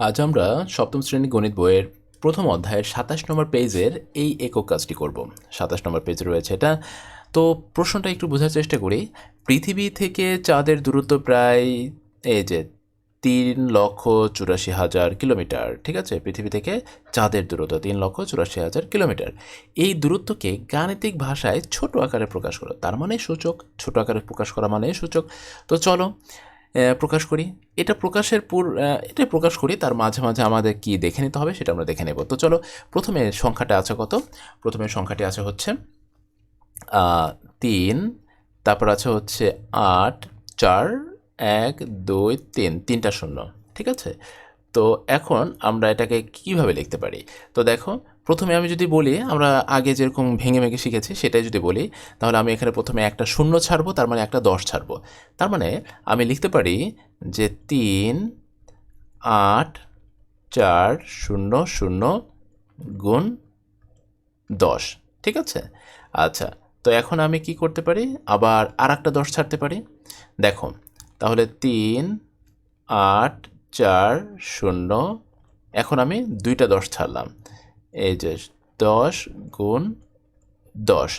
আজ আমরা সপ্তম শ্রেণি গণিত বইয়ের প্রথম অধ্যায়ের সাতাশ নম্বর পেজের এই একক কাজটি করব। সাতাশ নম্বর পেজ রয়েছে এটা। তো প্রশ্নটা একটু বোঝার চেষ্টা করি। পৃথিবী থেকে চাঁদের দূরত্ব প্রায় এই যে তিন লক্ষ চুরাশি হাজার কিলোমিটার, ঠিক আছে? পৃথিবী থেকে চাঁদের দূরত্ব তিন লক্ষ চুরাশি হাজার কিলোমিটার। এই দূরত্বকে গাণিতিক ভাষায় ছোট আকারে প্রকাশ করো। তার মানে সূচক, ছোট আকারে প্রকাশ করা মানে সূচক। তো চলো প্রকাশ করি। এটা প্রকাশের পুর এটা প্রকাশ করি, তার মাঝে মাঝে আমাদের কি দেখে নিতে হবে সেটা আমরা দেখে নেব। তো চলো, প্রথমে সংখ্যাটা আছে কত? প্রথমে সংখ্যাটি আছে হচ্ছে তিন, তারপর আছে হচ্ছে আট, চার, এক, দুই, তিন, তিনটা শূন্য, ঠিক আছে? তো এখন আমরা এটাকে কীভাবে লিখতে পারি? তো দেখো, প্রথমে আমি যদি বলি, আমরা আগে যেরকম ভেঙে ভেঙে শিখেছি সেটাই যদি বলি, তাহলে আমি এখানে প্রথমে একটা শূন্য ছাড়বো, তার মানে একটা দশ ছাড়বো। তার মানে আমি লিখতে পারি যে তিন, আট, চার, শূন্য শূন্য, গুণ দশ। ঠিক আছে? আচ্ছা তো এখন আমি কি করতে পারি? আবার আর একটা দশ ছাড়তে পারি। দেখো, তাহলে তিন, আট চার, শূন্য। এখন আমি দুইটা দশ ছাড়লাম। এই যে দশ গুণ দশ।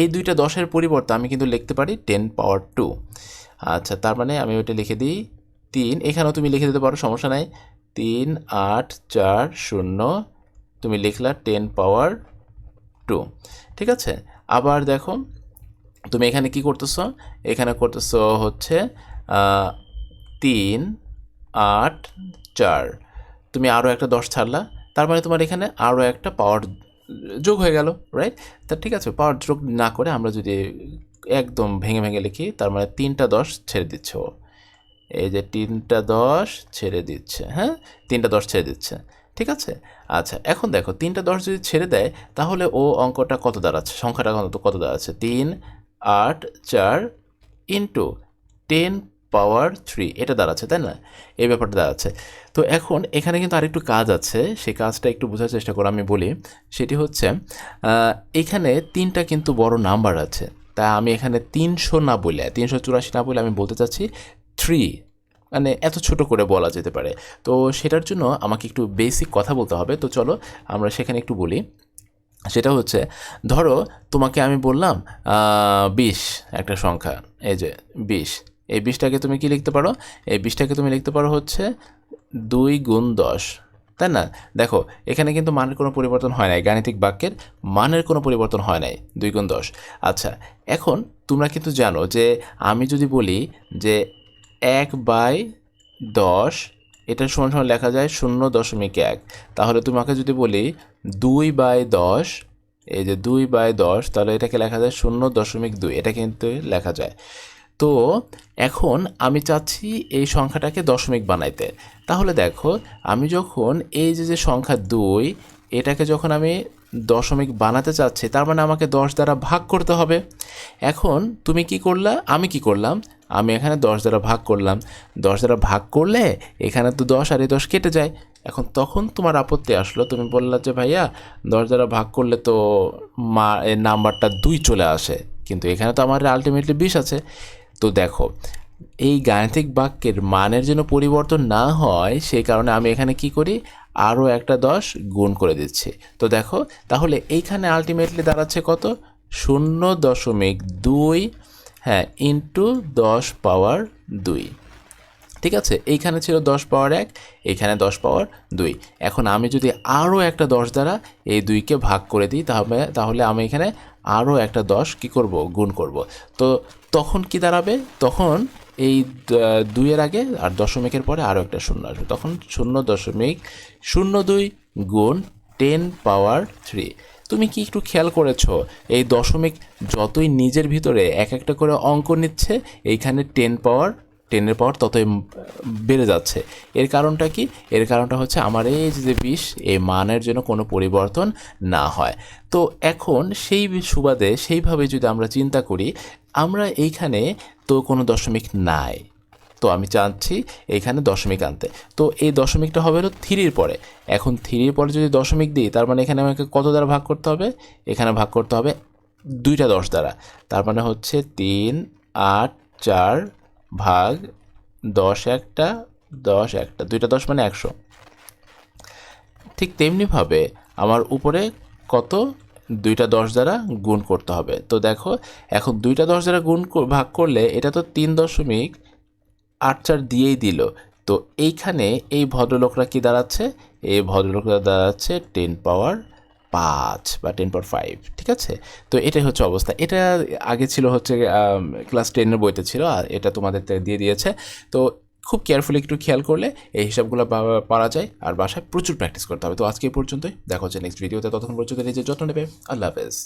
এই দুইটা দশের পরিবর্তে আমি কিন্তু লিখতে পারি টেন পাওয়ার টু। আচ্ছা তার মানে আমি ওইটা লিখে দিই তিন। এখানেও তুমি লিখে দিতে পারো, সমস্যা নাই। তিন, আট, চার, শূন্য। তুমি লিখলা টেন পাওয়ার টু। ঠিক আছে? আবার দেখো, তুমি এখানে কি করতেছো? এখানে করতেছো হচ্ছে তিন আট, চার। তুমি আরও একটা দশ ছাড়লা, তার মানে তোমার এখানে আরও একটা পাওয়ার যোগ হয়ে গেল রাইট তা ঠিক আছে, পাওয়ার যোগ না করে আমরা যদি একদম ভেঙে ভেঙে লিখি, তার মানে তিনটা দশ ছেড়ে দিচ্ছে ও। এই যে তিনটা দশ ছেড়ে দিচ্ছে হ্যাঁ? তিনটা দশ ছেড়ে দিচ্ছে, ঠিক আছে? আচ্ছা এখন দেখো, তিনটা দশ যদি ছেড়ে দেয়, তাহলে ও অঙ্কটা কত দাঁড়াচ্ছে? সংখ্যাটা কত দাঁড়াচ্ছে? তিন, আট, চার ইন্টু টেন পাওয়ার থ্রি এটা দাঁড়াচ্ছে, তাই না? এই ব্যাপারটা দাঁড়াচ্ছে। তো এখন এখানে কিন্তু আরেকটু কাজ আছে, সেই কাজটা একটু বোঝার চেষ্টা করো আমি বলি। সেটি হচ্ছে এখানে তিনটা কিন্তু বড় নাম্বার আছে। তা আমি এখানে তিনশো না বলে, তিনশো চুরাশি না বলে আমি বলতে চাচ্ছি থ্রি মানে এত ছোট করে বলা যেতে পারে। তো সেটার জন্য আমাকে একটু বেসিক কথা বলতে হবে। তো চলো, আমরা সেখানে একটু বলি। সেটা হচ্ছে, ধরো তোমাকে আমি বললাম বিশ একটা সংখ্যা, এই যে বিশ। এই বিশটাকে তুমি কি লিখতে পারো? এই বিশটাকে তুমি লিখতে পারো হচ্ছে দুই গুণ দশ। তাই না? দেখো, এখানে কিন্তু মানের কোনো পরিবর্তন হয় নাই। গাণিতিক বাক্যের মানের কোনো পরিবর্তন হয় নাই। দুই গুণ দশ। আচ্ছা এখন তোমরা কিন্তু জানো যে আমি যদি বলি যে এক বাই দশ, এটা সমান সমান লেখা যায় শূন্য দশমিক এক। তাহলে তোমাকে যদি বলি দুই বাই দশ, এই যে দুই বাই দশ, তাহলে এটাকে লেখা যায় শূন্য দশমিক দুই। এটা কিন্তু লেখা যায়। তো এখন আমি চাচ্ছি এই সংখ্যাটাকে দশমিক বানাইতে। তাহলে দেখো, আমি যখন এই যে যে সংখ্যা দুই, এটাকে যখন আমি দশমিক বানাতে চাচ্ছি, তার মানে আমাকে দশ দ্বারা ভাগ করতে হবে। এখন তুমি কি করলা? আমি কি করলাম? আমি এখানে দশ দ্বারা ভাগ করলাম। দশ দ্বারা ভাগ করলে এখানে তো দশ আর এই দশ কেটে যায়। এখন তখন তোমার আপত্তি আসলো। তুমি বললা যে, ভাইয়া, দশ দ্বারা ভাগ করলে তো মা নাম্বারটা দুই চলে আসে। কিন্তু এখানে তো আমার আলটিমেটলি বিশ আছে। তো দেখো, এই গাণিতিক বাক্যের মানের যেন পরিবর্তন না হয় সেই কারণে আমি এখানে কি করি? আরও একটা দশ গুণ করে দিচ্ছি। তো দেখো, তাহলে এইখানে আলটিমেটলি দাঁড়াচ্ছে কত? শূন্য দশমিক দুই হ্যাঁ ইন্টু দশ পাওয়ার দুই। ঠিক আছে? এইখানে ছিল দশ পাওয়ার এক এইখানে দশ পাওয়ার দুই। এখন আমি যদি আরও একটা দশ দ্বারা এই দুইকে ভাগ করে দিই, তাহলে তাহলে আমি এখানে আরও একটা দশ কি করব? গুণ করব। তো তখন কি দাঁড়াবে? তখন এই দুইয়ের আগে আর দশমিকের পরে আরও একটা শূন্য আসবে। তখন শূন্য দশমিক, শূন্য দুই গুণ টেন পাওয়ার থ্রি। তুমি কি একটু খেয়াল করেছ? এই দশমিক যতই নিজের ভিতরে এক একটা করে অঙ্ক নিচ্ছে, এইখানে টেন পাওয়ার টেনের পাওয়ার ততই বেড়ে যাচ্ছে। এর কারণটা কি? এর কারণটা হচ্ছে আমার এই যে বিষ, এই মানের জন্য কোনো পরিবর্তন না হয়। তো এখন সেই সুবাদে, সেইভাবে যদি আমরা চিন্তা করি, আমরা এইখানে তো কোনো দশমিক নাই। তো আমি চাচ্ছি এখানে দশমিক আনতে। তো এই দশমিকটা হবে হলো থ্রির পরে। এখন থ্রির পরে যদি দশমিক দিই, তার মানে এখানে আমাকে কত দ্বারা ভাগ করতে হবে? এখানে ভাগ করতে হবে দুইটা দশ দ্বারা। তার মানে হচ্ছে তিন, আট, চার ভাগ দশ একটা দশ একটা, দুইটা দশ মানে একশো। ঠিক তেমনিভাবে আমার উপরে কত? দুইটা দশ দ্বারা গুণ করতে হবে। তো দেখো, এখন দুইটা দশ দ্বারা গুণ ভাগ করলে এটা তো তিন দশমিক আট চার দিয়েই দিল। তো এইখানে এই ভদ্রলোকরা কি দাঁড়াচ্ছে? এই ভদ্রলোকরা দাঁড়াচ্ছে টেন পাওয়ার পাঁচ বা টেন পয়েন্ট ফাইভ ঠিক আছে? তো এটাই হচ্ছে অবস্থা। এটা আগে ছিল হচ্ছে ক্লাস টেনের বইতে ছিল, আর এটা তোমাদের দিয়ে দিয়েছে। তো খুব কেয়ারফুলি একটু খেয়াল করলে এই হিসাবগুলো পারা যায়, আর বাসায় প্রচুর প্র্যাকটিস করতে হবে। তো আজকে পর্যন্তই। দেখো হচ্ছে নেক্সট ভিডিওতে ততক্ষণ পর্যন্ত নিজের যত্ন নেবে। আল্লাহ হাফেজ।